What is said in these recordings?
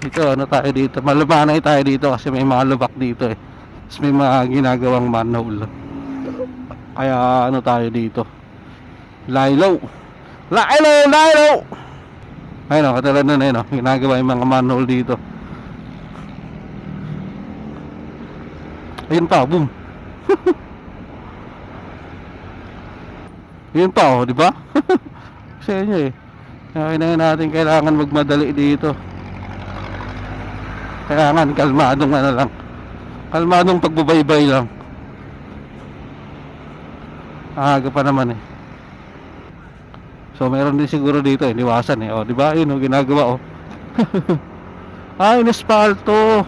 Ito, ano tayo dito? Malumanay tayo dito kasi may mga lubak dito eh. Tapos may mga ginagawang manhole. Kaya ano tayo dito? Lilo! Lilo! Lilo! Ayun o, katulad na yun o. Ginagawa yung mga manhole dito. Ayun pa, boom. Yun pa oh, di ba? Sa inyo eh. Kaya na natin kailangan magmadali dito. Kailangan kalmadong ano lang. Kalmadong pagbabaybay lang. Aga pa naman eh. So meron din siguro dito eh, liwasan eh. Oh, di ba? Yun oh, ginagawa oh. Ay, inaspalto.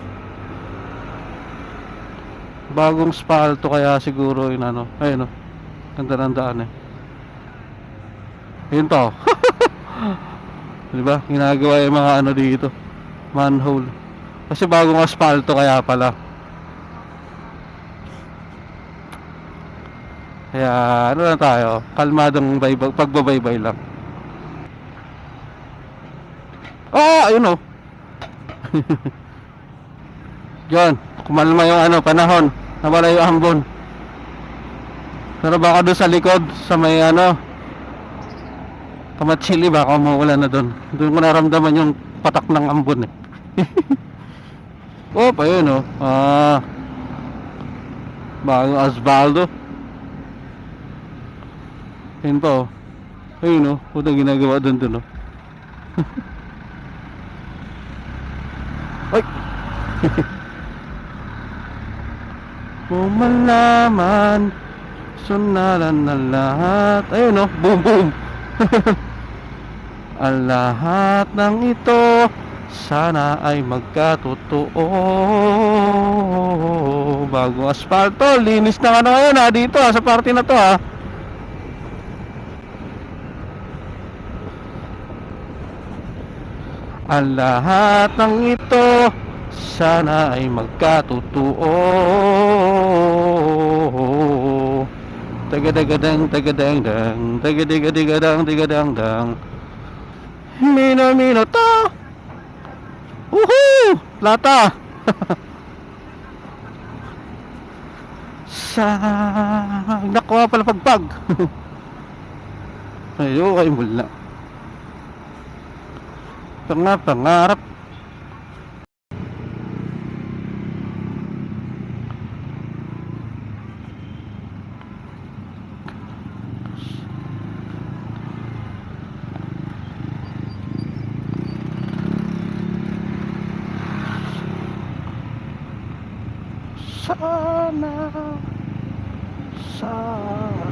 Bagong spalto kaya siguro yun ano. Ayun oh. Ganda ng daan eh. Yun to. Di ba? Ginagawa yung mga ano dito. Manhole. Kasi bagong asfalto kaya pala. Kaya ano lang tayo, kalmadong baybay, pagbabaybay lang. Oh, ayun oh. Diyan, kumalma yung ano, panahon. Nawala yung ambon. Pero baka doon sa likod, sa may ano, Kamatsili baka umuulan na doon. Doon ko naramdaman yung patak ng ambon eh. oh, pa yun oh. Ah. Bagong asbaldo. Yun pa oh. Ayun oh. Puta ginagawa doon doon oh. Ay! Kung malaman Sunalan na lahat Ayun oh. Boom boom Ang lahat ng ito sana ay magkatotoo. Bagong asfalto, linis na ano ngayon ha, dito ha, sa party na to ha. Ang lahat ng ito sana ay magkatotoo. Tagadagdang, tagadang, dang, tagadagdagadang, tagadang, dang. Mino, mino, to! Woohoo! Lata! Sa... Nakuha pala pagpag. Ayo, kay mula. Panga, pangarap. Sana Sana